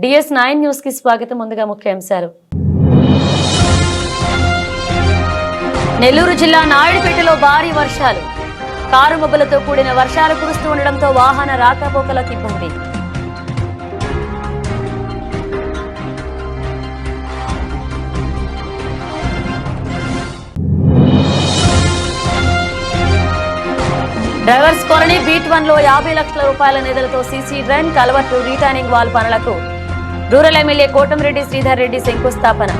DS nine న్యూస్కి స్వాగతం ముందుగా ముఖ్యాంశాలు. నెల్లూరు జిల్లా నాయుడుపేటలో భారీ వర్షాలు. కారు మబ్బులతో కూడిన వర్షాలు కురుస్తూ ఉండడంతో వాహన రాకపోకలకు ఇబ్బంది డ్రైవర్స్ కాలనీ బీట్ వన్లో యాభై లక్షల రూపాయల నిధులతో CC drain culvert retaining wall పనులకు రూరల్ ఎమ్మెల్యే కోటంరెడ్డి శ్రీధర్ రెడ్డి శంకుస్థాపన.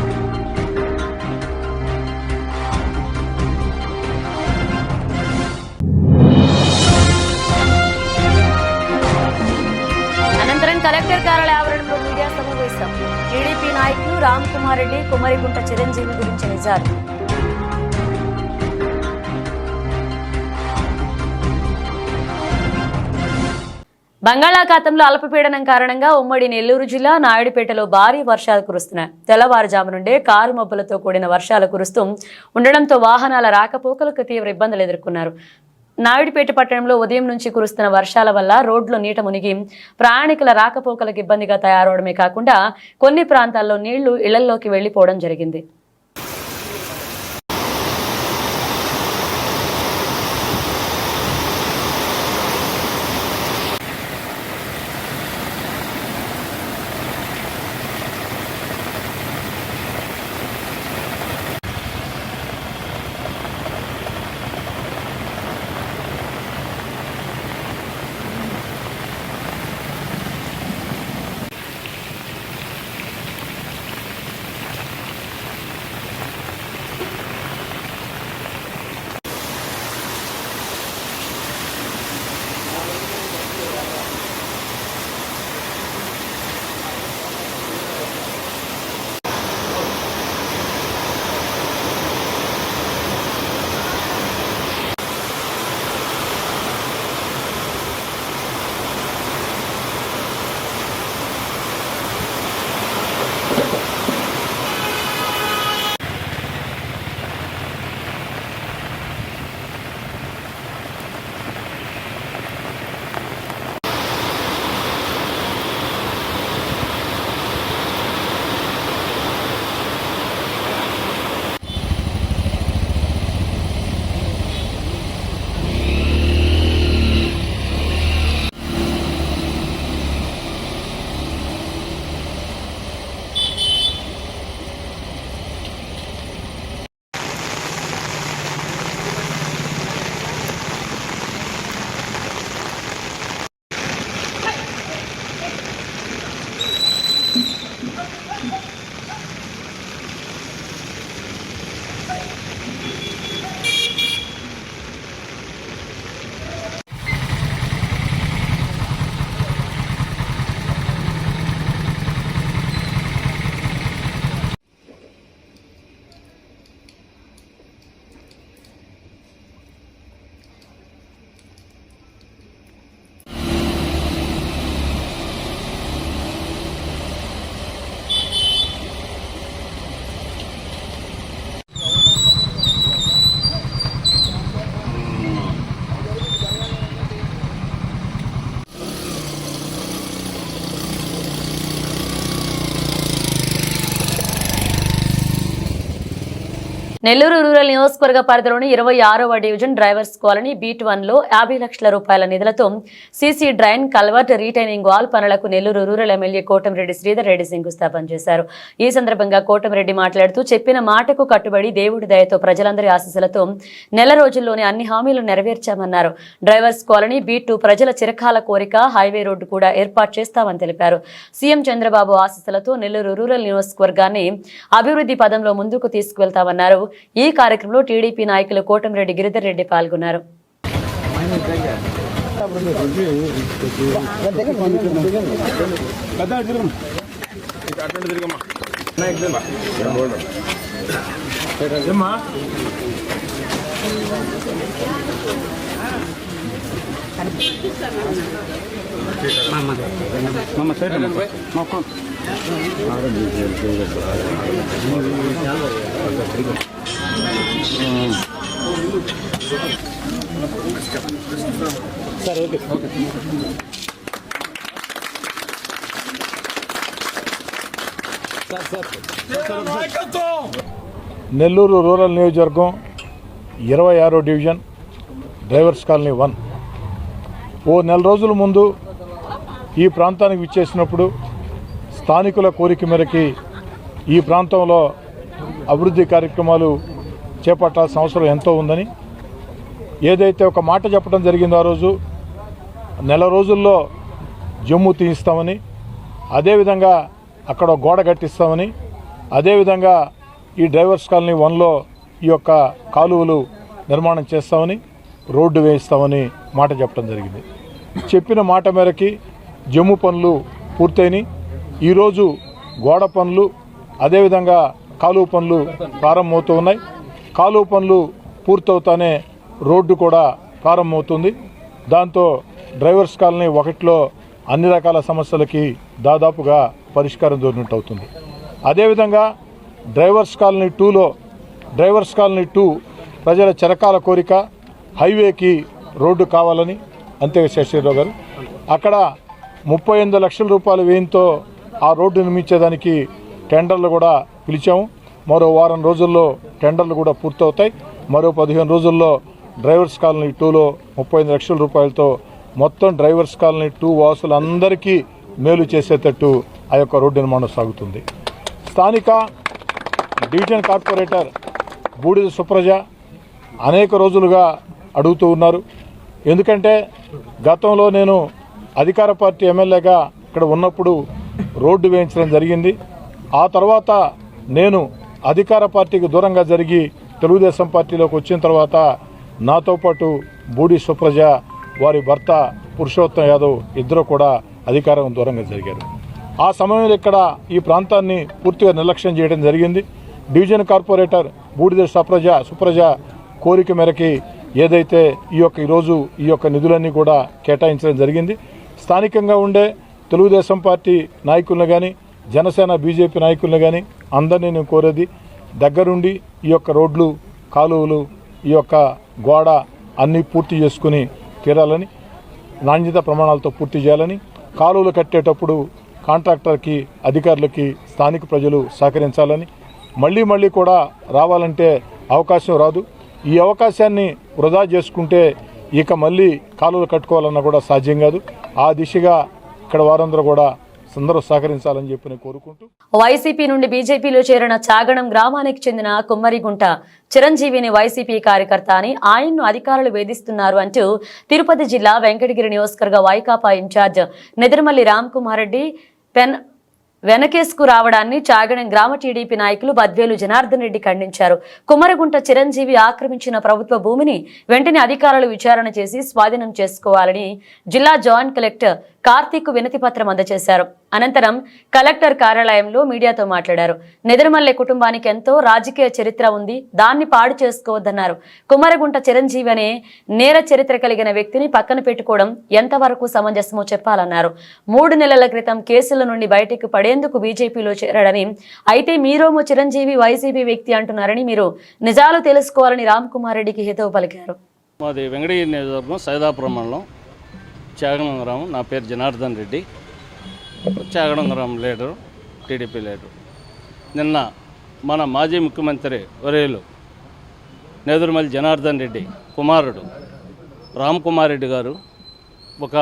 అనంతరం కలెక్టర్ కార్యాలయ ఆవరణలో మీడియా సమావేశం. టీడీపీ నాయకులు రామ్ కుమార్ రెడ్డి కుమరిగుంట చిరంజీవి గురించి నిజాలు బంగాళాఖాతంలో అల్పపీడనం కారణంగా ఉమ్మడి నెల్లూరు జిల్లా నాయుడుపేటలో భారీ వర్షాలు కురుస్తున్నాయి. తెల్లవారుజాము నుండే కారు మబ్బులతో కూడిన వర్షాలు కురుస్తూ ఉండడంతో వాహనాల రాకపోకలకు తీవ్ర ఇబ్బందులు ఎదుర్కొన్నారు. నాయుడుపేట పట్టణంలో ఉదయం నుంచి కురుస్తున్న వర్షాల వల్ల రోడ్లు నీట మునిగి ప్రయాణికుల రాకపోకలకు ఇబ్బందిగా తయారవడమే కాకుండా కొన్ని ప్రాంతాల్లో నీళ్ళు ఇళ్ళలోకి వెళ్ళిపోవడం జరిగింది. నెల్లూరు రూరల్ నియోజకవర్గ పరిధిలోని ఇరవై ఆరవ డివిజన్ డ్రైవర్స్ కాలనీ బీట్ వన్లో యాభై లక్షల రూపాయల నిధులతో CC drain culvert retaining wall పనులకు నెల్లూరు రూరల్ ఎమ్మెల్యే కోటమిరెడ్డి శ్రీధర్ రెడ్డి శంకుస్థాపన చేశారు. ఈ సందర్భంగా కోటమిరెడ్డి మాట్లాడుతూ చెప్పిన మాటకు కట్టుబడి దేవుడి దయతో ప్రజలందరి ఆశీస్సులతో నెల రోజుల్లోనే అన్ని హామీలు నెరవేర్చామన్నారు. డ్రైవర్స్ కాలనీ బీట్ టూ ప్రజల చిరకాల కోరిక హైవే రోడ్డు కూడా ఏర్పాటు చేస్తామని తెలిపారు. సీఎం చంద్రబాబు ఆశీస్సులతో నెల్లూరు రూరల్ నియోజకవర్గాన్ని అభివృద్ధి పదంలో ముందుకు తీసుకువెళ్తామన్నారు. ఈ కార్యక్రమంలో టీడీపీ నాయకులు కోటమిరెడ్డి గిరిధర్ రెడ్డి పాల్గొన్నారు. పెద్ద మమ్మ side sir okay okay Nellore rural నియోజకవర్గం ఇరవై ఆరో డివిజన్ డ్రైవర్స్ కాలనీ వన్. ఓ నెల రోజుల ముందు ఈ ప్రాంతానికి విచ్చేసినప్పుడు స్థానికుల కోరిక మేరకి ఈ ప్రాంతంలో అభివృద్ధి కార్యక్రమాలు చేపట్టాల్సిన అవసరం ఎంతో ఉందని ఏదైతే ఒక మాట చెప్పడం జరిగిందో ఆ రోజు నెల రోజుల్లో జమ్ము తీయిస్తామని అదేవిధంగా అక్కడ గోడ కట్టిస్తామని అదేవిధంగా ఈ డ్రైవర్స్ కాలనీ వన్లో ఈ యొక్క కాలువలు నిర్మాణం చేస్తామని రోడ్డు వేయిస్తామని మాట చెప్పడం జరిగింది. చెప్పిన మాట మేరకి జమ్ము పనులు పూర్తయినాయి. ఈరోజు గోడ పనులు అదేవిధంగా కాలువ పనులు ప్రారంభమవుతూ ఉన్నాయి. కాలువ పనులు పూర్తవుతానే రోడ్డు కూడా ప్రారంభమవుతుంది. దాంతో డ్రైవర్స్ కాలనీ ఒకటిలో అన్ని రకాల సమస్యలకి దాదాపుగా పరిష్కారం దొరికినట్టు అవుతుంది. అదేవిధంగా డ్రైవర్స్ కాలనీ టూలో డ్రైవర్స్ కాలనీ టూ ప్రజల చిరకాల కోరిక హైవేకి రోడ్డు కావాలని అంతే శశిరావు గారు. అక్కడ ముప్పై ఎనిమిది లక్షల రూపాయల వ్యయంతో ఆ రోడ్డు నిర్మించేదానికి టెండర్లు కూడా పిలిచాము. మరో వారం రోజుల్లో టెండర్లు కూడా పూర్తవుతాయి. మరో పదిహేను రోజుల్లో డ్రైవర్స్ కాలనీ టూలో ముప్పై ఎనిమిది లక్షల రూపాయలతో మొత్తం డ్రైవర్స్ కాలనీ టూ వాసులందరికీ మేలు చేసేటట్టు ఆ యొక్క రోడ్డు నిర్మాణం సాగుతుంది. స్థానిక డివిజన్ కార్పొరేటర్ బూడిద సుప్రజ అనేక రోజులుగా అడుగుతూ ఉన్నారు. ఎందుకంటే గతంలో నేను అధికార పార్టీ ఎమ్మెల్యేగా ఇక్కడ ఉన్నప్పుడు రోడ్డు వేయించడం జరిగింది. ఆ తర్వాత నేను అధికార పార్టీకి దూరంగా జరిగి తెలుగుదేశం పార్టీలోకి వచ్చిన తర్వాత నాతో పాటు బూడి సుప్రజ వారి భర్త పురుషోత్తం యాదవ్ ఇద్దరు కూడా అధికారం దూరంగా జరిగారు. ఆ సమయంలో ఇక్కడ ఈ ప్రాంతాన్ని పూర్తిగా నిర్లక్ష్యం చేయడం జరిగింది. డివిజన్ కార్పొరేటర్ బూడిద సుప్రజ సుప్రజ కోరిక మేరకి ఏదైతే ఈ యొక్క ఈరోజు ఈ యొక్క నిధులన్నీ కూడా కేటాయించడం జరిగింది. స్థానికంగా ఉండే తెలుగుదేశం పార్టీ నాయకులను కానీ జనసేన బీజేపీ నాయకులను కానీ అందరినీ నేను కోరేది దగ్గరుండి ఈ యొక్క రోడ్లు కాలువలు ఈ యొక్క గోడ అన్నీ పూర్తి చేసుకుని తీరాలని నాణ్యత ప్రమాణాలతో పూర్తి చేయాలని కాలువలు కట్టేటప్పుడు కాంట్రాక్టర్కి అధికారులకి స్థానిక ప్రజలు సహకరించాలని మళ్ళీ మళ్ళీ కూడా రావాలంటే అవకాశం రాదు. ఈ అవకాశాన్ని వృధా చేసుకుంటే ఇక మళ్ళీ కాలువలు కట్టుకోవాలన్నా కూడా సాధ్యం కాదు. ఆ దిశగా ఇక్కడ వారందరూ కూడా అందరూ సహకరించాలని చెప్పి నేను కోరుకుంటూ వైసీపీ నుండి బీజేపీలో చేరిన చాగణం గ్రామానికి చెందిన కుమ్మరిగుంట చిరంజీవిని వైసీపీ కార్యకర్త అని ఆయన్ను అధికారులు వేధిస్తున్నారు అంటూ తిరుపతి జిల్లా వెంకటగిరి నియోజకవర్గ వైకాపా ఇన్ఛార్జ్ నెదిరిమల్లి రామ్ కుమార్ రెడ్డి పెన్ వెనకేసుకు రావడాన్ని చాగడం గ్రామ టీడీపీ నాయకులు బద్వేలు జనార్దన్ రెడ్డి ఖండించారు. కుమరగుంట చిరంజీవి ఆక్రమించిన ప్రభుత్వ భూమిని వెంటనే అధికారులు విచారణ చేసి స్వాధీనం చేసుకోవాలని జిల్లా జాయింట్ కలెక్టర్ కార్తీక్ వినతి పత్రం అందజేశారు. అనంతరం కలెక్టర్ కార్యాలయంలో మీడియాతో మాట్లాడారు. నెదురుమల్లె కుటుంబానికి ఎంతో రాజకీయ చరిత్ర ఉంది. దాన్ని పాడు చేసుకోవద్దన్నారు. కుమరగుంట చిరంజీవి అనే నేర చరిత్ర కలిగిన వ్యక్తిని పక్కన పెట్టుకోవడం ఎంతవరకు సమంజసమో చెప్పాలన్నారు. మూడు నెలల క్రితం కేసుల నుండి బయటకు పడేందుకు బీజేపీలో చేరాడని అయితే మీరోమో చిరంజీవి వైసీపీ వ్యక్తి అంటున్నారని మీరు నిజాలు తెలుసుకోవాలని రామ్ కుమార్ రెడ్డికి హితవు పలికారు. మాది వెంకటగిరి నియోజకవర్గం సైదాపురం మండలం చాగడం నా పేరు Janardhan Reddy. Chagadam leader TDP leader. నిన్న మన మాజీ ముఖ్యమంత్రి వరేలు నేదురుమల్లి జనార్దన్ రెడ్డి కుమారుడు రామ్ కుమార్ రెడ్డి గారు ఒక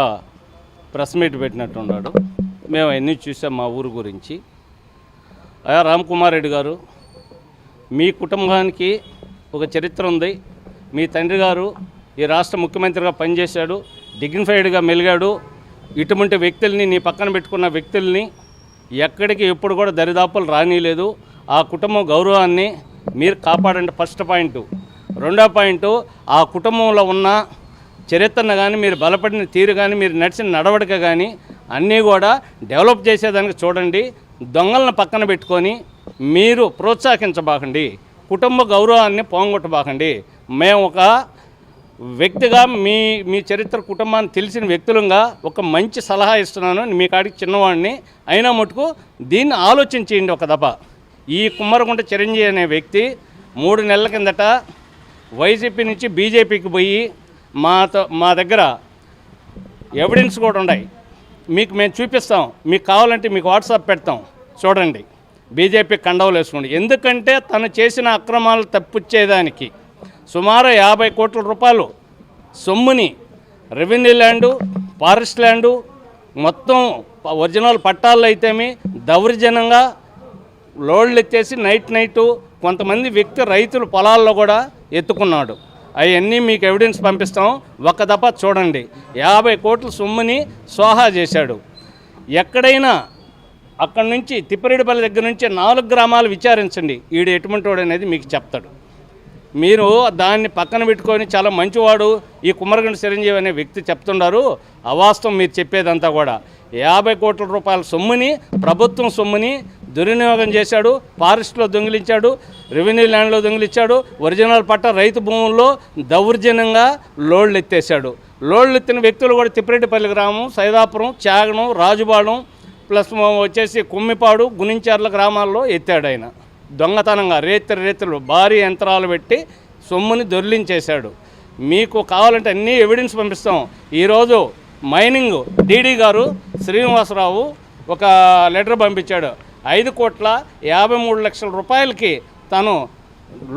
ప్రెస్ మీట్ పెట్టినట్టున్నాడు. మేము అవన్నీ చూసాం మా ఊరు గురించి. అయా రామ్ కుమార్ రెడ్డి గారు మీ కుటుంబానికి ఒక చరిత్ర ఉంది. మీ తండ్రి గారు ఈ రాష్ట్ర ముఖ్యమంత్రిగా పనిచేశాడు. డిగ్నిఫైడ్గా మెలిగాడు. ఇటువంటి వ్యక్తుల్ని నీ పక్కన పెట్టుకున్న వ్యక్తుల్ని ఎక్కడికి ఎప్పుడు కూడా దరిదాపులు రానిలేదు. ఆ కుటుంబ గౌరవాన్ని మీరు కాపాడండి ఫస్ట్ పాయింట్. రెండో పాయింట్ ఆ కుటుంబంలో ఉన్న చరిత్రను కానీ మీరు బలపడిన తీరు కానీ మీరు నడిచిన నడవడిక కానీ అన్నీ కూడా డెవలప్ చేసేదానికి చూడండి. దొంగలను పక్కన పెట్టుకొని మీరు ప్రోత్సహించబాకండి. కుటుంబ గౌరవాన్ని పోగొట్టబాకండి. మేము ఒక వ్యక్తిగా మీ మీ చరిత్ర కుటుంబాన్ని తెలిసిన వ్యక్తులంగా ఒక మంచి సలహా ఇస్తున్నాను. మీ కాడికి చిన్నవాడిని అయినా మటుకు దీన్ని ఆలోచించేయండి ఒక దఫ. ఈ కుమ్మరగుంట చిరంజీవి అనే వ్యక్తి మూడు నెలల కిందట వైసీపీ నుంచి బీజేపీకి పోయి మాతో మా దగ్గర ఎవిడెన్స్ కూడా ఉన్నాయి మీకు మేము చూపిస్తాం. మీకు కావాలంటే మీకు వాట్సాప్ పెడతాం. చూడండి. బీజేపీ కండవలు వేసుకోండి ఎందుకంటే తను చేసిన అక్రమాలు తప్పిచ్చేదానికి సుమారు యాభై కోట్ల రూపాయలు సొమ్ముని రెవెన్యూ ల్యాండు ఫారెస్ట్ ల్యాండు మొత్తం ఒరిజినల్ పట్టాల్లో అయితేమి దౌర్జన్యంగా లోడ్లు ఎత్తేసి నైట్ నైటు కొంతమంది వ్యక్తి రైతులు పొలాల్లో కూడా ఎత్తుకున్నాడు. అవన్నీ మీకు ఎవిడెన్స్ పంపిస్తాం. ఒక దఫా చూడండి. యాభై కోట్ల సొమ్ముని సోహా చేశాడు. ఎక్కడైనా అక్కడి నుంచి తిప్పిరెడ్డిపల్లి దగ్గర నుంచి నాలుగు గ్రామాలు విచారించండి. ఈడు ఎటువంటి వాడు అనేది మీకు చెప్తాడు. మీరు దాన్ని పక్కన పెట్టుకొని చాలా మంచివాడు ఈ కుమ్మరగండి చిరంజీవి అనే వ్యక్తి చెప్తున్నారు అవాస్తవం మీరు చెప్పేదంతా కూడా. యాభై కోట్ల రూపాయల సొమ్ముని ప్రభుత్వం సొమ్ముని దుర్వినియోగం చేశాడు. ఫారెస్ట్లో దొంగిలించాడు రెవెన్యూ ల్యాండ్లో దొంగిలించాడు ఒరిజినల్ పట్ట రైతు భూముల్లో దౌర్జన్యంగా లోడ్లు ఎత్తేసాడు లోడ్లు ఎత్తిన వ్యక్తులు కూడా తిప్పిరెడ్డిపల్లి గ్రామం సైదాపురం చాగడం రాజుబాళం ప్లస్ వచ్చేసి కుమ్మిపాడు గునించార్ల గ్రామాల్లో ఎత్తాడు ఆయన. దొంగతనంగా రేత్రి రేత్రులు భారీ యంత్రాలు పెట్టి సొమ్ముని దొర్లించేశాడు. మీకు కావాలంటే అన్ని ఎవిడెన్స్ పంపిస్తాం. ఈరోజు మైనింగ్ డీడీ గారు శ్రీనివాసరావు ఒక లెటర్ పంపించాడు. ఐదు కోట్ల యాభై మూడు లక్షల రూపాయలకి తను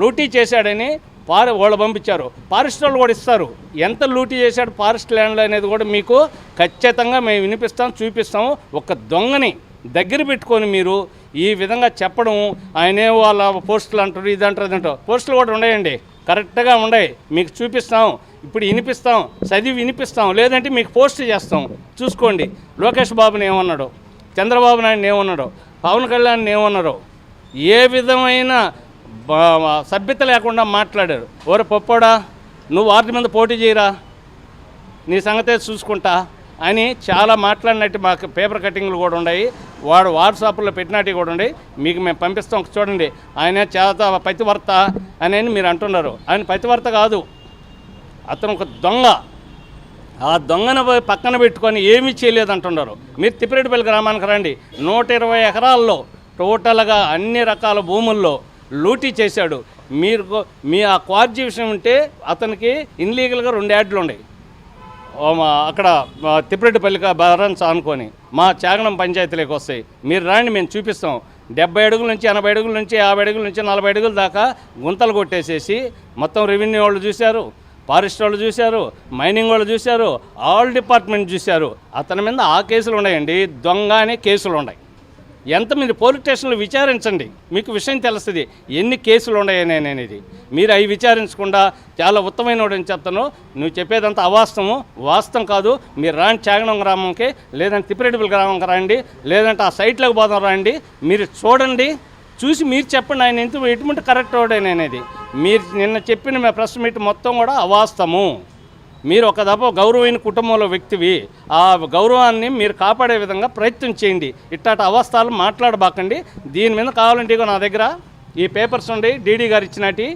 లూటీ చేశాడని పారి వాళ్ళు పంపించారు. ఫారెస్ట్ వాళ్ళు కూడా ఇస్తారు. ఎంత లూటీ చేశాడు ఫారెస్ట్ ల్యాండ్లు అనేది కూడా మీకు ఖచ్చితంగా మేము వినిపిస్తాం చూపిస్తాము. ఒక దొంగని దగ్గర పెట్టుకొని మీరు ఈ విధంగా చెప్పడం ఆయనే వాళ్ళ పోస్టులు అంటారు ఇది అంటారు అది అంటారు. పోస్టులు కూడా ఉన్నాయండి. కరెక్ట్గా ఉన్నాయి. మీకు చూపిస్తాం. ఇప్పుడు వినిపిస్తాం. చదివి వినిపిస్తాం. లేదంటే మీకు పోస్ట్ చేస్తాం. చూసుకోండి. లోకేష్ బాబుని ఏమన్నాడు? చంద్రబాబు నాయుడు ఏమన్నాడు? పవన్ కళ్యాణ్ ఏమన్నారు ఏ విధమైన సభ్యత లేకుండా మాట్లాడారు. ఓరే పప్పోడా నువ్వు వార్డు మీద పోటీ చేయరా? నీ సంగతే చూసుకుంటా. అని చాలా మాట్లాడినట్టు మాకు పేపర్ కటింగ్లు కూడా ఉన్నాయి. వాడు వాట్సాప్లో పెట్టినట్టు కూడా ఉన్నాయి మీకు మేము పంపిస్తాం. చూడండి. ఆయన చేత పతివర్త అని మీరు అంటున్నారు. ఆయన పతివర్త కాదు. అతను ఒక దొంగ. ఆ దొంగను పోయి పక్కన పెట్టుకొని ఏమీ చేయలేదు అంటున్నారు. మీరు తిప్పిరెడ్డిపల్లి గ్రామానికి రండి. నూట ఇరవై ఎకరాల్లో టోటల్గా అన్ని రకాల భూముల్లో లూటీ చేశాడు. మీరు మీ ఆ క్వార్జీ విషయం ఉంటే అతనికి ఇన్లీగల్గా రెండు యాడ్లు ఉన్నాయి. అక్కడ మా తిప్పిరెడ్డిపల్లిక బరన్స్ అనుకొని మా చాగనం పంచాయతీలోకి వస్తాయి. మీరు రాండి మేము చూపిస్తాం. డెబ్బై అడుగుల నుంచి ఎనభై అడుగుల నుంచి యాభై అడుగుల నుంచి నలభై అడుగుల దాకా గుంతలు కొట్టేసేసి మొత్తం రెవెన్యూ వాళ్ళు చూశారు ఫారెస్ట్ వాళ్ళు చూశారు మైనింగ్ వాళ్ళు చూశారు ఆల్ డిపార్ట్మెంట్ చూశారు. అతని మీద ఆ కేసులు ఉన్నాయండి దొంగ అనే కేసులు ఉన్నాయి. ఎంత మీరు పోలీస్ స్టేషన్లో విచారించండి? మీకు విషయం తెలుస్తుంది. ఎన్ని కేసులు ఉన్నాయని అనేది మీరు అవి విచారించకుండా చాలా ఉత్తమైన అని చెప్తాను. నువ్వు చెప్పేదంతా అవాస్తవము. వాస్తవం కాదు. మీరు రాండి చాగనం గ్రామంకి లేదంటే తిప్పిరెడ్డిపల్లి గ్రామంకి రండి లేదంటే ఆ సైట్లోకి పోదాం రండి. మీరు చూడండి. చూసి మీరు చెప్పండి. ఆయన ఎంత ఎటువంటి కరెక్ట్ అవడని అనేది మీరు నిన్న చెప్పిన మీ ప్రెస్ మీట్ మొత్తం కూడా అవాస్తము మీరు ఒక దప గౌరవమైన కుటుంబంలో వ్యక్తివి ఆ గౌరవాన్ని మీరు కాపాడే విధంగా ప్రయత్నం చేయండి. ఇట్లాంటి అవస్థలు మాట్లాడబాకండి. దీని మీద కావాలంటే ఇగో నా దగ్గర ఈ పేపర్స్ ఉండి డీడీ గారు ఇచ్చినటి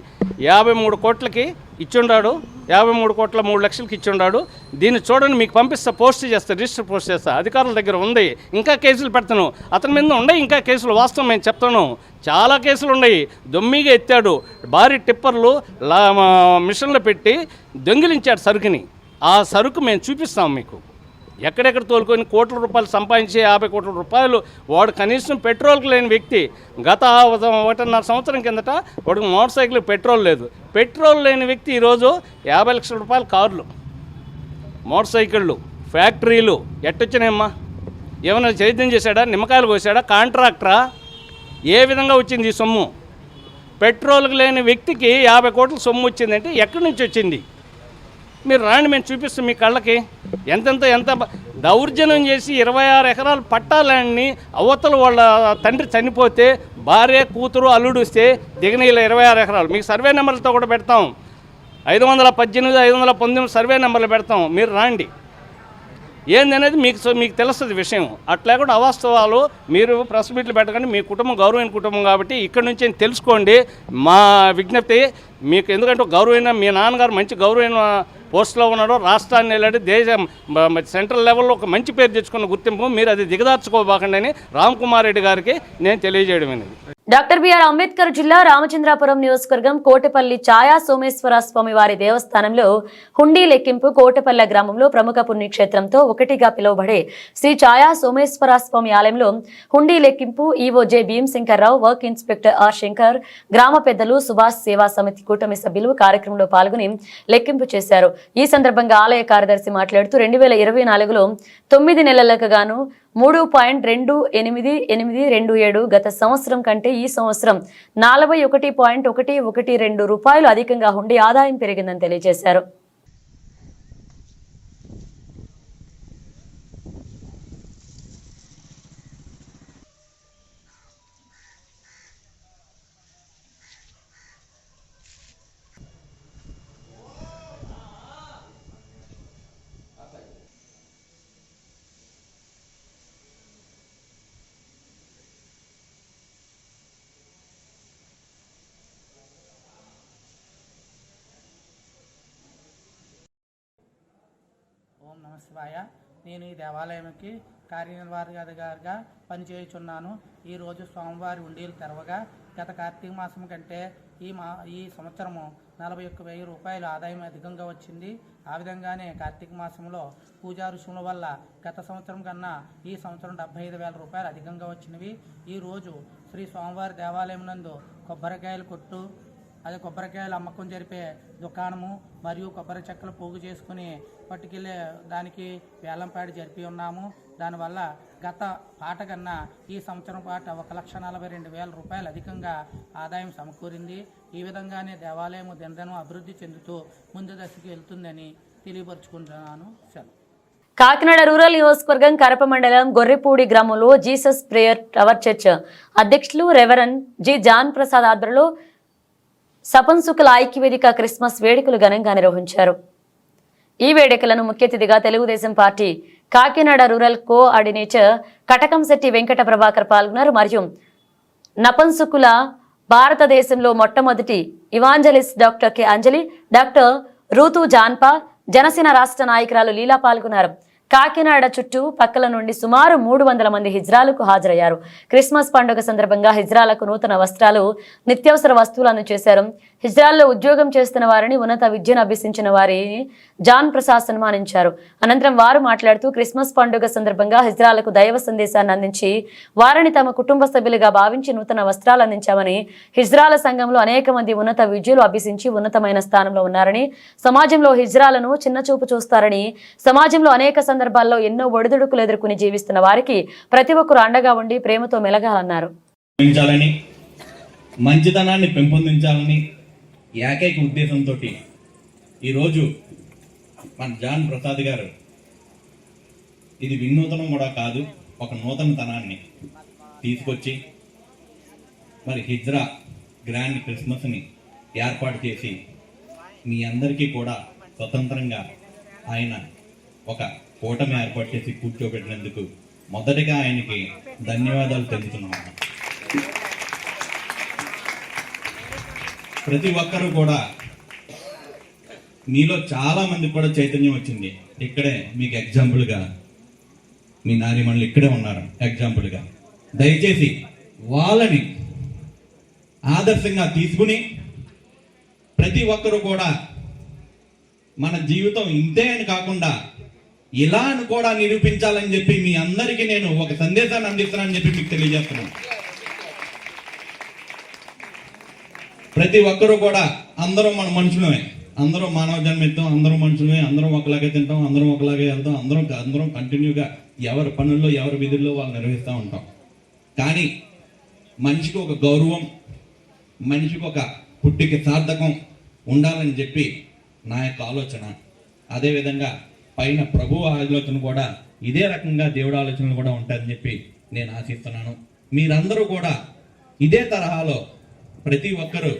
యాభై మూడు కోట్లకి ఇచ్చుండాడు. యాభై మూడు కోట్ల మూడు లక్షలకి ఇచ్చుండాడు. దీన్ని చూడండి మీకు పంపిస్తా పోస్ట్ చేస్తా రిజిస్టర్ పోస్ట్ చేస్తా. అధికారుల దగ్గర ఉంది. ఇంకా కేసులు పెడతాను. అతని మీద ఉన్నాయి ఇంకా కేసులు వాస్తవం మేము చెప్తాను. చాలా కేసులు ఉన్నాయి. దొమ్మిగా ఎత్తాడు. భారీ టిప్పర్లు లా మిషన్లు పెట్టి దొంగిలించాడు సరుకుని. ఆ సరుకు మేము చూపిస్తాం మీకు. ఎక్కడెక్కడ తోలుకొని కోట్ల రూపాయలు సంపాదించి యాభై కోట్ల రూపాయలు వాడు కనీసం పెట్రోల్కి లేని వ్యక్తి. గత ఒకటిన్నర సంవత్సరం కిందట వాడికి మోటార్ సైకిల్ పెట్రోల్ లేదు. పెట్రోల్ లేని వ్యక్తి ఈరోజు యాభై లక్షల రూపాయల కార్లు మోటార్ సైకిళ్ళు ఫ్యాక్టరీలు ఎట్టొచ్చినాయమ్మా? ఏమైనా చైతన్యం చేశాడా? నిమ్మకాయలు కోసాడా కాంట్రాక్టరా? ఏ విధంగా వచ్చింది ఈ సొమ్ము? పెట్రోల్కి లేని వ్యక్తికి యాభై కోట్ల సొమ్ము వచ్చిందంటే ఎక్కడి నుంచి వచ్చింది? మీరు రాండి మేము చూపిస్తాం మీ కళ్ళకి. ఎంతెంత ఎంత దౌర్జన్యం చేసి ఇరవై ఆరు ఎకరాలు పట్టాలని అవతల వాళ్ళ తండ్రి చనిపోతే భార్య కూతురు అల్లుడు వస్తే దిగనీళ్ళ ఇరవై ఆరు ఎకరాలు. మీకు సర్వే నెంబర్లతో కూడా పెడతాం. ఐదు వందల పద్దెనిమిది ఐదు వందల పంతొమ్మిది సర్వే నెంబర్లు పెడతాం. మీరు రాండి. ఏందనేది మీకు సో- మీకు తెలుస్తుంది విషయం. అట్లా కూడా అవాస్తవాలు మీరు ప్రెస్ మీట్లు పెట్టకండి. మీ కుటుంబం గౌరవమైన కుటుంబం కాబట్టి ఇక్కడ నుంచి తెలుసుకోండి. మా విజ్ఞప్తి మీకు ఎందుకంటే గౌరవమైన మీ నాన్నగారు మంచి గౌరవమైన పోస్ట్లో ఉన్నాడు రాష్ట్రాన్ని వెళ్ళాడు దేశం సెంట్రల్ లెవెల్లో ఒక మంచి పేరు తెచ్చుకున్న గుర్తింపు మీరు అది దిగదార్చుకోబాకండి అని రామ్ కుమార్ రెడ్డి గారికి నేను తెలియజేయడం అనేది. డాక్టర్ బిఆర్ అంబేద్కర్ జిల్లా రామచంద్రాపురం నియోజకవర్గం కోటపల్లి ఛాయా సోమేశ్వర స్వామి వారి దేవస్థానంలో హుండీ లెక్కింపు కోటపల్లె గ్రామంలో ప్రముఖ పుణ్యక్షేత్రంతో ఒకటిగా పిలువబడే శ్రీ ఛాయా సోమేశ్వర స్వామి ఆలయంలో హుండీ లెక్కింపు ఈవోజే Bhimashankarrao work inspector R Shankar గ్రామ పెద్దలు సుభాష్ సేవా సమితి కూటమి సభ్యులు కార్యక్రమంలో పాల్గొని లెక్కింపు చేశారు. ఈ సందర్భంగా ఆలయ కార్యదర్శి మాట్లాడుతూ రెండు వేల ఇరవై నాలుగులో తొమ్మిది నెలలకు గాను మూడు పాయింట్ రెండు ఎనిమిది ఎనిమిది రెండు ఏడు గత సంవత్సరం కంటే ఈ సంవత్సరం నలభై ఒకటి పాయింట్ ఒకటి ఒకటి రెండు రూపాయలు అధికంగా ఉండి ఆదాయం పెరిగిందని తెలియజేశారు ఓం నమ శివాయ నేను ఈ దేవాలయంకి కార్యనిర్వాహకుడిగా పనిచేయుచున్నాను. ఈరోజు స్వామివారి ఉండీలు తెరవగా గత కార్తీక మాసం కంటే ఈ మా ఈ సంవత్సరము నలభై ఒక్క వెయ్యి రూపాయలు ఆదాయం అధికంగా వచ్చింది. ఆ విధంగానే కార్తీక మాసంలో పూజా రుసుముల వల్ల గత సంవత్సరం కన్నా ఈ సంవత్సరం డెబ్బై ఐదు వేల రూపాయలు అధికంగా వచ్చినవి. ఈరోజు శ్రీ స్వామివారి దేవాలయం నందు కొబ్బరికాయలు కొట్టు అదే కొబ్బరికాయలు అమ్మకం జరిపే దుకాణము మరియు కొబ్బరి చెక్కలు పోగు చేసుకుని పట్టుకెళ్ళే దానికి వేలంపాడి జరిపి ఉన్నాము. దానివల్ల గత పాట కన్నా ఈ సంవత్సరం పాట ఒక లక్ష నలభై రెండు వేల రూపాయలు అధికంగా ఆదాయం సమకూరింది. ఈ విధంగానే దేవాలయం దినదినం అభివృద్ధి చెందుతూ ముందు దశకి వెళ్తుందని తెలియపరుచుకుంటున్నాను. సెలవు. కాకినాడ రూరల్ నియోజకవర్గం కరప మండలం గొర్రెపూడి గ్రామంలో జీసస్ ప్రేయర్ టవర్ చర్చ్ అధ్యక్షులు రెవరన్ జి జాన్ ప్రసాద్ ఆధ్వర్యంలో సపన్సుకుల ఐక్యవేదిక క్రిస్మస్ వేడుకలు ఘనంగా నిర్వహించారు. ఈ వేడుకలను ముఖ్య అతిథిగా Telugu Desam party Kakinada rural coordinator Katakamsetti Venkata Prabhakar పాల్గొన్నారు. మరియు నపంసుకుల భారతదేశంలో మొట్టమొదటి evangelist doctor K Anjali doctor Ruth జాన్పా Janasena రాష్ట్ర నాయకురాలు లీలా పాల్గొన్నారు. కాకినాడ చుట్టూ పక్కల నుండి సుమారు మూడు వందల మంది హిజ్రాలకు హాజరయ్యారు. క్రిస్మస్ పండుగ సందర్భంగా హిజ్రాలకు నూతన వస్త్రాలు నిత్యావసర వస్తువులు అందజేశారు. హిజ్రాల్లో ఉద్యోగం చేస్తున్న వారిని ఉన్నత విద్యను అభ్యసించిన వారిని జాన్ ప్రసాద్ సన్మానించారు. అనంతరం వారు మాట్లాడుతూ క్రిస్మస్ పండుగ సందర్భంగా హిజ్రాలకు దైవ సందేశాన్ని అందించి వారిని తమ కుటుంబ సభ్యులుగా భావించి నూతన వస్త్రాలు అందించామని హిజ్రాల సంఘంలో అనేక మంది ఉన్నత విద్యలు అభ్యసించి ఉన్నతమైన స్థానంలో ఉన్నారని సమాజంలో హిజ్రాలను చిన్నచూపు చూస్తారని సమాజంలో అనేక సందర్భాల్లో ఎన్నో ఒడిదుడుకులు ఎదుర్కొని జీవిస్తున్న వారికి ప్రతి ఒక్కరు అండగా ఉండి ప్రేమతో మెలగాలన్నారు. మంచితనాన్ని పెంపొందించాలని ఏకైక ఉద్దేశంతో ఈరోజు మన జాన్ ప్రసాద్ గారు ఇది వినూతనం కూడా కాదు ఒక నూతనతనాన్ని తీసుకొచ్చి మరి హిజ్రా గ్రాండ్ క్రిస్మస్ని ఏర్పాటు చేసి మీ అందరికీ కూడా స్వతంత్రంగా ఆయన ఒక కూటమి ఏర్పాటు చేసి కూర్చోబెట్టినందుకు మొదటిగా ఆయనకి ధన్యవాదాలు తెలుపుతున్నాను ప్రతి ఒక్కరూ కూడా మీలో చాలా మంది కూడా చైతన్యం వచ్చింది. ఇక్కడే మీకు ఎగ్జాంపుల్గా మీ నారిమణులు ఇక్కడే ఉన్నారు. ఎగ్జాంపుల్గా దయచేసి వాళ్ళని ఆదర్శంగా తీసుకుని ప్రతి ఒక్కరూ కూడా మన జీవితం ఇంతే అని కాకుండా ఇలా అని కూడా నిరూపించాలని చెప్పి మీ అందరికీ నేను ఒక సందేశాన్ని అందిస్తున్నానని చెప్పి మీకు తెలియజేస్తున్నాను. ప్రతి ఒక్కరూ కూడా అందరూ మన మనుషులమే. అందరం మానవ జన్మెత్తాం అందరం మనుషులమే అందరం ఒకలాగే తింటాం అందరం ఒకలాగే వెళ్తాం అందరం అందరం కంటిన్యూగా ఎవరి పనుల్లో ఎవరి విధుల్లో వాళ్ళు నిర్వహిస్తూ ఉంటాం. కానీ మనిషికి ఒక గౌరవం మనిషికి ఒక పుట్టికి సార్థకం ఉండాలని చెప్పి నా యొక్క ఆలోచన. అదేవిధంగా పైన ప్రభు ఆలోచన కూడా ఇదే రకంగా దేవుడు ఆలోచనలు కూడా ఉంటాయని చెప్పి నేను ఆశిస్తున్నాను. మీరందరూ కూడా ఇదే తరహాలో ప్రతి ఒక్కరూ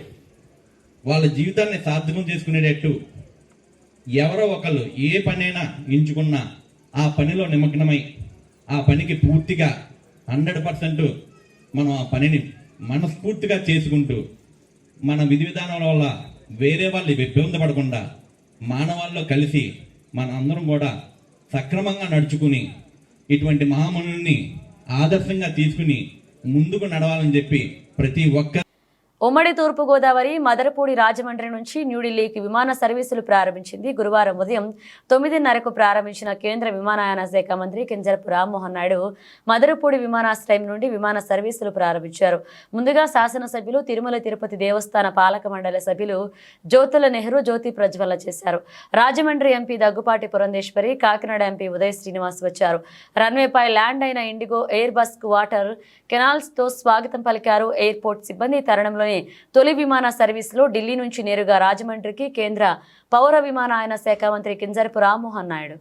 వాళ్ళ జీవితాన్ని సార్థకం చేసుకునేటట్టు ఎవరో ఒకళ్ళు ఏ పనైనా ఎంచుకున్నా ఆ పనిలో నిమగ్నమై ఆ పనికి పూర్తిగా హండ్రెడ్ పర్సెంట్ మనం ఆ పనిని మనస్ఫూర్తిగా చేసుకుంటూ మన విధి విధానాల వల్ల వేరే వాళ్ళు ఇబ్బంది పడకుండా కలిసి మన అందరం కూడా సక్రమంగా నడుచుకుని ఇటువంటి మహామనుల్ని ఆదర్శంగా తీసుకుని ముందుకు నడవాలని చెప్పి ప్రతి ఒక్క ఉమ్మడి తూర్పుగోదావరి మదరపూడి రాజమండ్రి నుంచి న్యూఢిల్లీకి విమాన సర్వీసులు ప్రారంభించింది గురువారం ఉదయం తొమ్మిదిన్నరకు ప్రారంభించిన కేంద్ర విమానయాన శాఖ మంత్రి కింజరపు రామ్మోహన్ నాయుడు మదరపూడి విమానాశ్రయం నుండి విమాన సర్వీసులు ప్రారంభించారు. ముందుగా శాసనసభ్యులు తిరుమల తిరుపతి దేవస్థాన పాలక మండలి సభ్యులు జ్యోతుల నెహ్రూ జ్యోతి ప్రజ్వల చేశారు. రాజమండ్రి ఎంపీ దగ్గుపాటి పురంధేశ్వరి కాకినాడ ఎంపీ ఉదయ్ శ్రీనివాస్ వచ్చారు. రన్వేపై ల్యాండ్ అయిన ఇండిగో ఎయిర్ బస్ వాటర్ కెనాల్స్తో స్వాగతం పలికారు. ఎయిర్పోర్ట్ సిబ్బంది తరుణంలోనే తొలి విమాన సర్వీసులో ఢిల్లీ నుంచి నేరుగా రాజమండ్రికి కేంద్ర పౌర విమానయాన శాఖ మంత్రి కింజరపు రామ్మోహన్ నాయుడు.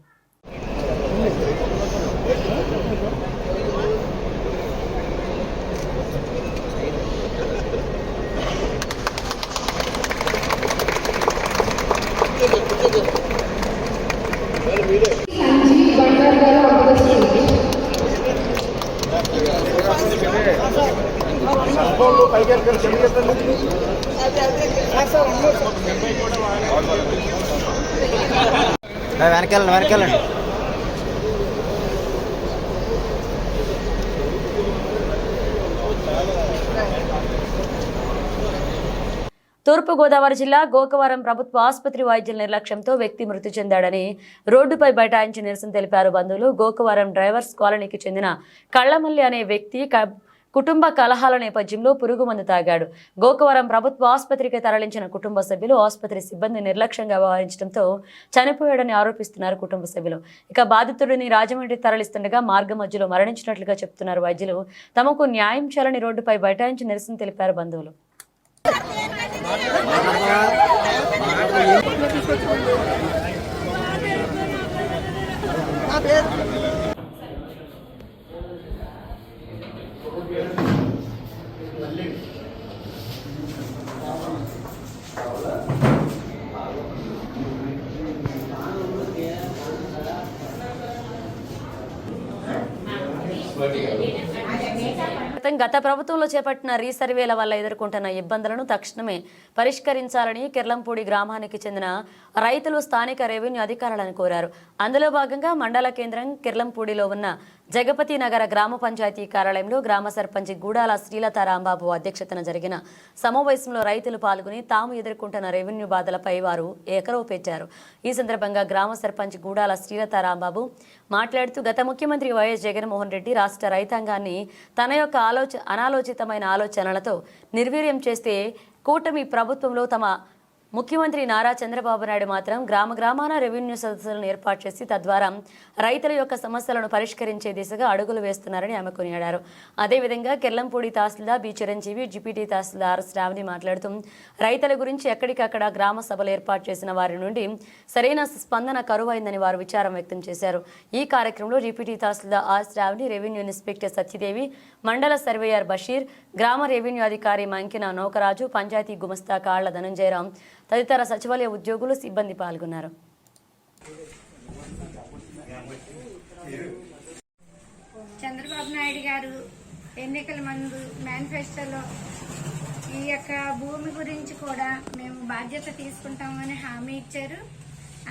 వెనకాలండి వెనకాలండి తూర్పుగోదావరి జిల్లా గోకవరం ప్రభుత్వ ఆసుపత్రి వైద్యుల నిర్లక్ష్యంతో వ్యక్తి మృతి చెందాడని రోడ్డుపై బైఠాయించి నిరసన తెలిపారు బంధువులు. గోకవరం డ్రైవర్స్ కాలనీకి చెందిన కళ్ళమల్లి అనే వ్యక్తి కుటుంబ కలహాల నేపథ్యంలో పురుగుమందు తాగాడు. గోకవరం ప్రభుత్వ ఆసుపత్రికి తరలించిన కుటుంబ సభ్యులు ఆసుపత్రి సిబ్బంది నిర్లక్ష్యంగా వ్యవహరించడంతో చనిపోయాడని ఆరోపిస్తున్నారు కుటుంబ సభ్యులు. ఇక బాధితుడిని రాజమండ్రి తరలిస్తుండగా మార్గ మధ్యలో మరణించినట్లుగా చెప్తున్నారు వైద్యులు. తమకు న్యాయం చేయాలని రోడ్డుపై బైఠాయించి నిరసన తెలిపారు బంధువులు. క్రితం గత ప్రభుత్వంలో చేపట్టిన రీసర్వేల వల్ల ఎదుర్కొంటున్న ఇబ్బందులను తక్షణమే పరిష్కరించాలని కిర్లంపూడి గ్రామానికి చెందిన రైతులు స్థానిక రెవెన్యూ అధికారులను కోరారు. అందులో భాగంగా మండల కేంద్రం కిర్లంపూడిలో ఉన్న జగపతి నగర గ్రామ పంచాయతీ కార్యాలయంలో గ్రామ సర్పంచ్ గూడాల శ్రీలత రాంబాబు అధ్యక్షతన జరిగిన సమావేశంలో రైతులు పాల్గొని తాము ఎదుర్కొంటున్న రెవెన్యూ బాధలపై వారు ఏకరవు పెట్టారు. ఈ సందర్భంగా గ్రామ సర్పంచ్ గూడాల శ్రీలత రాంబాబు మాట్లాడుతూ గత ముఖ్యమంత్రి వైఎస్ జగన్మోహన్ రెడ్డి రాష్ట్ర రైతాంగాన్ని తన యొక్క ఆలోచ అనాలోచితమైన ఆలోచనలతో నిర్వీర్యం చేస్తే కూటమి ప్రభుత్వంలో తమ ముఖ్యమంత్రి నారా చంద్రబాబు నాయుడు మాత్రం గ్రామ గ్రామాన రెవెన్యూ సదస్సులను ఏర్పాటు చేసి తద్వారా రైతుల యొక్క సమస్యలను పరిష్కరించే దిశగా అడుగులు వేస్తున్నారని ఆమె కొనియాడారు. అదేవిధంగా కెల్లంపూడి తహసీల్దార్ బి చిరంజీవి జిపిటి తహసీల్దార్ శ్రావణి మాట్లాడుతూ రైతుల గురించి ఎక్కడికక్కడ గ్రామ సభలు ఏర్పాటు చేసిన వారి నుండి సరైన స్పందన కరువైందని వారు విచారం వ్యక్తం చేశారు. ఈ కార్యక్రమంలో deputy tahsildar R Sravani revenue inspector Satyadevi మండల సర్వేయర్ బషీర్ గ్రామ రెవెన్యూ అధికారి మంకిన నౌకరాజు పంచాయతీ గుమస్తా కాళ్ళ ధనంజయరాం తదితర సచివాలయ ఉద్యోగులు సిబ్బంది పాల్గొన్నారు. చంద్రబాబు నాయుడు గారు ఎన్నికల మందు మేనిఫెస్టోలో ఈ యొక్క భూమి గురించి కూడా మేము బాధ్యత తీసుకుంటామని హామీ ఇచ్చారు.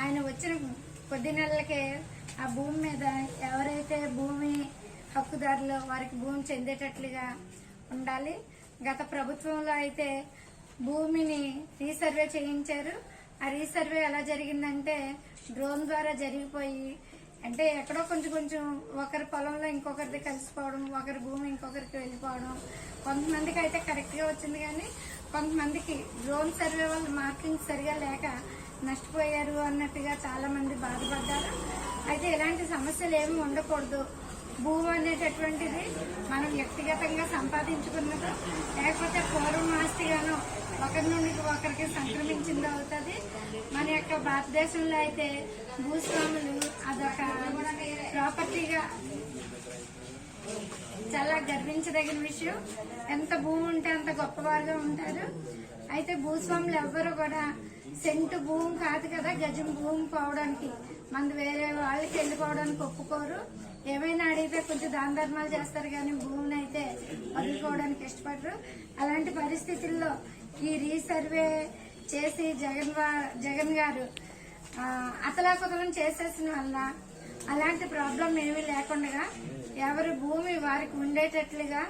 ఆయన వచ్చిన కొద్ది నెలలకే ఆ భూమి మీద ఎవరైతే భూమి హక్కుదారులో వారికి భూమి చెందేటట్లుగా ఉండాలి. గత ప్రభుత్వంలో అయితే భూమిని రీసర్వే చేయించారు. ఆ రీసర్వే ఎలా జరిగిందంటే డ్రోన్ ద్వారా జరిగిపోయి అంటే ఎక్కడో కొంచెం కొంచెం ఒకరి పొలంలో ఇంకొకరిది కలిసిపోవడం ఒకరి భూమి ఇంకొకరికి వెళ్ళిపోవడం. కొంతమందికి అయితే కరెక్ట్గా వచ్చింది కానీ కొంతమందికి డ్రోన్ సర్వే వల్ల మార్కింగ్ సరిగా లేక నష్టపోయారు అన్నట్టుగా చాలామంది బాధపడ్డారు. అయితే ఇలాంటి సమస్యలు ఏమి ఉండకూడదు. భూమి అనేటటువంటిది మనం వ్యక్తిగతంగా సంపాదించుకున్నదో లేకపోతే పూర్వమాస్తిగానో ఒకరి నుండి ఒకరికి సంక్రమించింది అవుతుంది. మన యొక్క భారతదేశంలో అయితే భూస్వాములు అదొక ప్రాపర్టీగా చాలా గర్వించదగిన విషయం. ఎంత భూమి ఉంటే అంత గొప్పవారుగా ఉంటారు. అయితే భూస్వాములు ఎవ్వరు కూడా సెంటు భూమి కాదు కదా గజం భూమి పోవడానికి. మన వేరే వాళ్ళకి వెళ్ళిపోవడానికి ఒప్పుకోరు. ఏమైనా అడిగితే కొంచెం దాన ధర్మాలు చేస్తారు కానీ భూమిని అయితే వదులుకోవడానికి ఇష్టపడరు. అలాంటి పరిస్థితుల్లో ఈ రీసర్వే చేసి జగన్ జగన్ గారు అతలాకుతలం చేసేసిన వల్ల అలాంటి ప్రాబ్లం ఏమీ లేకుండా ఎవరి భూమి వారికి ఉండేటట్లుగా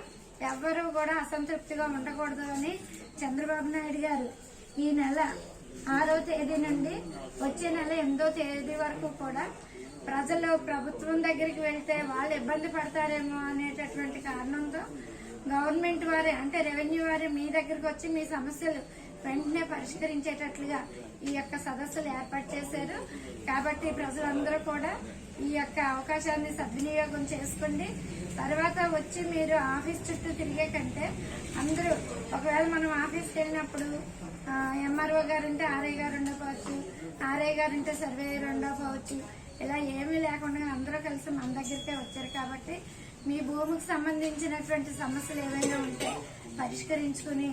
ఎవ్వరూ కూడా అసంతృప్తిగా ఉండకూడదు అని చంద్రబాబు నాయుడు గారు ఈ నెల ఆరో తేదీ నుండి వచ్చే నెల ఎనిమిదో తేదీ వరకు కూడా ప్రజలు ప్రభుత్వం దగ్గరికి వెళ్తే వాళ్ళు ఇబ్బంది పడతారేమో అనేటటువంటి కారణంతో గవర్నమెంట్ వారే అంటే రెవెన్యూ వారే మీ దగ్గరకు వచ్చి మీ సమస్యలు వెంటనే పరిష్కరించేటట్లుగా ఈ యొక్క సదస్సులు ఏర్పాటు చేశారు. కాబట్టి ప్రజలందరూ కూడా ఈ యొక్క అవకాశాన్ని సద్వినియోగం చేసుకోండి. తర్వాత వచ్చి మీరు ఆఫీస్ చుట్టూ తిరిగే కంటే అందరూ ఒకవేళ మనం ఆఫీస్కి వెళ్ళినప్పుడు ఎంఆర్ఓ గారు ఉంటే ఆర్ఐ గారు ఉండకపోవచ్చు ఆర్ఐ గారు ఉంటే సర్వేయర్ ఉండకపోవచ్చు ఇలా ఏమీ లేకుండా అందరూ కలిసి మన దగ్గరికే వచ్చారు కాబట్టి మీ భూమికి సంబంధించినటువంటి సమస్యలు ఏవైనా ఉంటే పరిష్కరించుకుని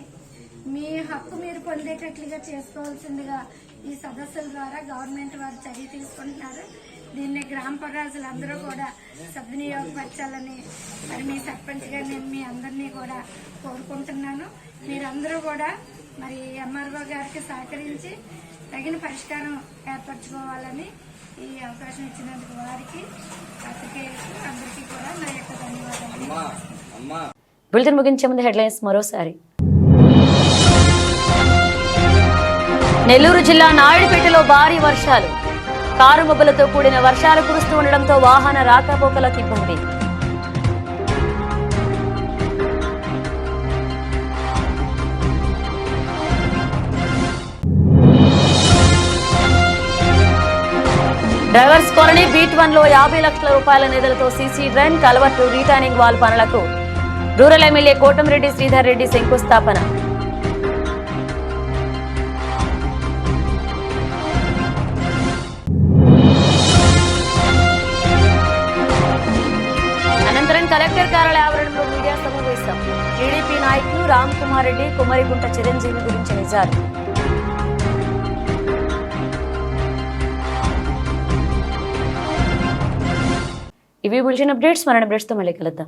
మీ హక్కు మీరు పొందేటట్లుగా చేసుకోవాల్సిందిగా ఈ సదస్సుల ద్వారా గవర్నమెంట్ వారు చర్య తీసుకుంటున్నారు. దీన్ని గ్రామ ప్రజలందరూ కూడా సద్వినియోగపరచాలని మరి మీ సర్పంచ్గా నేను మీ అందరినీ కూడా కోరుకుంటున్నాను. మీరందరూ కూడా మరి ఎంఆర్ఓ గారికి సహకరించి తగిన పరిష్కారం ఏర్పరచుకోవాలని ఈ అవకాశం ఇచ్చినందుకు వారికి బులెటిన్ ముగించే ముందు హెడ్లైన్స్ మరోసారి. నెల్లూరు జిల్లా నాయుడుపేటలో భారీ వర్షాలు. కారు మబ్బులతో కూడిన వర్షాలు కురుస్తూ ఉండడంతో వాహన రాకపోకల తిప్పుంది డ్రైవర్స్ కాలనీ బీట్ వన్లో యాభై లక్షల రూపాయల నిధులతో CC drain culvert retaining wall పనులకు రూరల్ ఎమ్మెల్యే కోటంరెడ్డి శ్రీధర్ రెడ్డి శంకుస్థాపన. అనంతరం కలెక్టర్ కార్యాలయ ఆవరణలో మీడియా సమావేశం. టీడీపీ నాయకులు రామ్ కుమార్ రెడ్డి కుమరిగుంట చిరంజీవి గురించి నిజాలు ఇవి బుల్చిన అప్డేట్స్ మరణ అప్డేట్స్తో మళ్ళీ కలుద్దాం.